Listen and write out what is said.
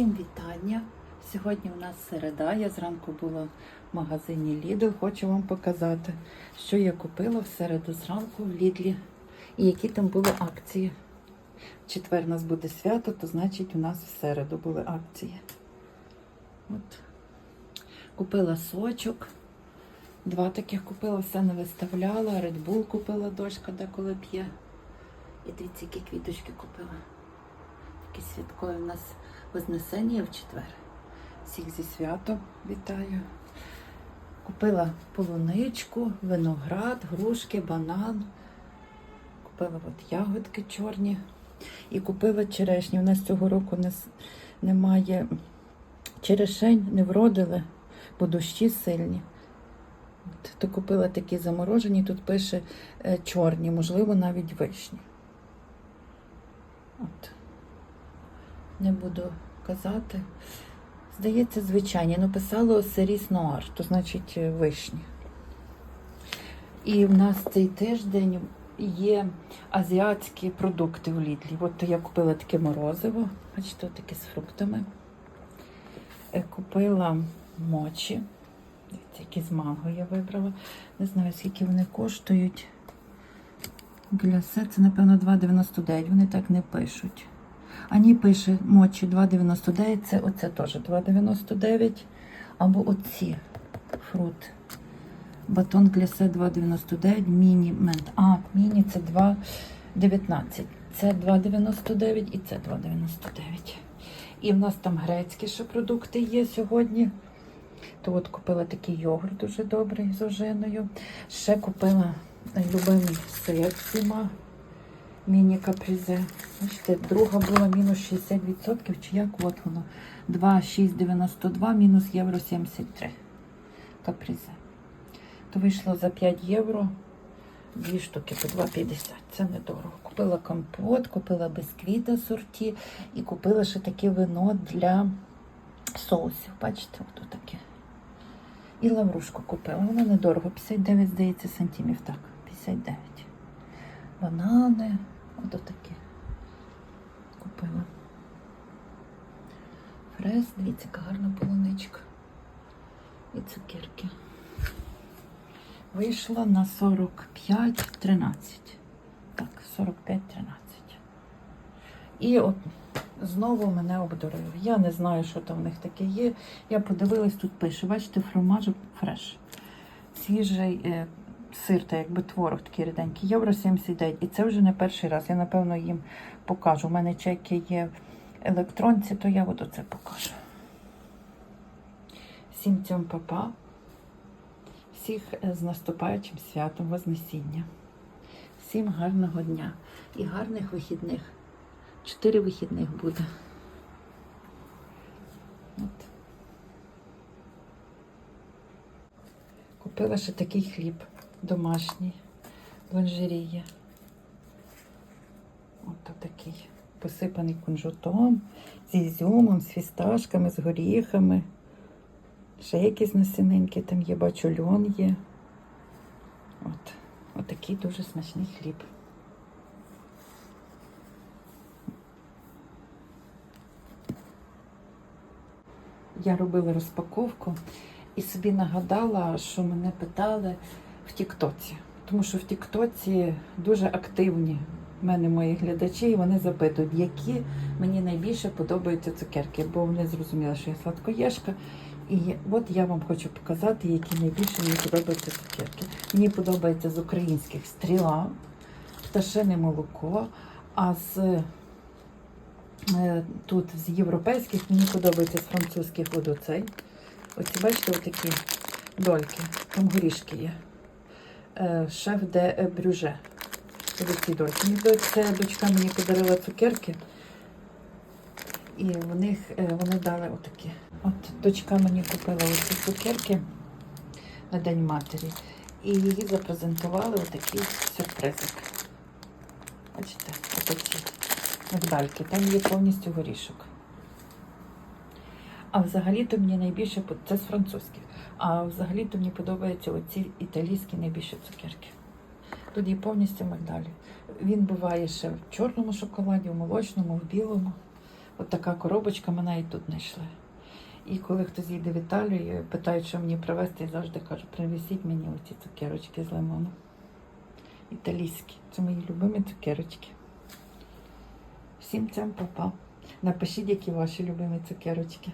Всім вітання! Сьогодні у нас середа. Я зранку була в магазині Lidl. Хочу вам показати, що я купила в середу зранку в Лідлі і які там були акції. В четвер у нас буде свято, то значить у нас в середу були акції. От. Купила сочок. Два таких купила, все не виставляла. Red Bull купила дочка деколи п'є. І дивіться, які квіточки купила. Такі святкові у нас Вознесення в четвер. Всіх зі святом вітаю. Купила полуничку, виноград, грушки, банан. Купила от ягодки чорні. І купила черешні. У нас цього року не, немає черешень, не вродили, бо дощі сильні. То купила такі заморожені, тут пише е, чорні, можливо, навіть вишні. От. Не буду казати. Здається, звичайні. Ну, писало Серіс Нуар, то значить е, вишні. І в нас цей тиждень є азіатські продукти в Лідлі. От я купила таке морозиво, бачите, таке з фруктами. Е, Купила мочі. Які з манго я вибрала. Не знаю, скільки вони коштують. Глясе, це, напевно, 2,99. Вони так не пишуть. Ані пише мочі 2,99, це оце теж 2,99. Або оці фрут. Батон глясе 2,99, міні мент. А, міні це 2,19. Це 2,99 і це 2,99. І в нас там грецькі ще продукти є сьогодні. То от купила такий йогурт дуже добрий з ожиною. Ще купила любимий сир зима. Міні капризе. Бачите, друга була мінус 60%, чи як от воно? 2,692 мінус євро 73. Капризе. То вийшло за 5 євро. Дві штуки по 2,50. Це недорого. Купила компот, купила бісквіт асорті і купила ще таке вино для соусів. Бачите, ото таке. І лаврушку купила. Воно недорого. 59, здається, сантимів. Так, 59 банани. Ото такі купила. Фрез, дивіться, яка гарна полуничка. І цукерки. Вийшла на 45-13. Так, 45-13. І от знову мене обдурили. Я не знаю, що там в них таке є. Я подивилась, тут пише, бачите, фромаж фреш. Свіжий е, сир, та якби творог такий ріденький, євро 79. І це вже не перший раз. Я, напевно, їм покажу. У мене чеки є в електронці, то я от оце покажу. Всім цьому папа. Всіх з наступаючим святом Вознесіння. Всім гарного дня і гарних вихідних. Чотири вихідних буде. От. Купила ще такий хліб домашній, бланжерія. Ось такий, посипаний кунжутом, з ізюмом, з фісташками, з горіхами. Ще якісь насінинки там є, бачу, льон є. От, отакий дуже смачний хліб. Я робила розпаковку і собі нагадала, що мене питали в Тіктоці. Тому що в Тіктоці дуже активні в мене мої глядачі, і вони запитують, які мені найбільше подобаються цукерки, бо вони зрозуміли, що я сладкоєшка. І от я вам хочу показати, які найбільше мені подобаються цукерки. Мені подобається з українських стріла, пташине молоко, а з е, тут з європейських мені подобається з французьких водоцей. Оці, бачите, отакі дольки, там горішки є. Е, Шеф де брюже. Ось ці дольки. Мені здається, дочка мені подарила цукерки. І в них е, вони дали отакі. От дочка мені купила оці цукерки на День матері. І її запрезентували отакий сюрпризик. Бачите, отакі медальки. Там є повністю горішок. А взагалі-то мені найбільше це з французьких. А взагалі-то мені подобаються оці італійські найбільше цукерки. Тут є повністю мигдалі. Він буває ще в чорному шоколаді, в молочному, в білому. От така коробочка, мене і тут знайшли. І коли хтось їде в Італію, питають, що мені привезти, я завжди кажу, привезіть мені оці цукерочки з лимоном. Італійські. Це мої любимі цукерочки. Всім цим папа. Напишіть, які ваші любимі цукерочки.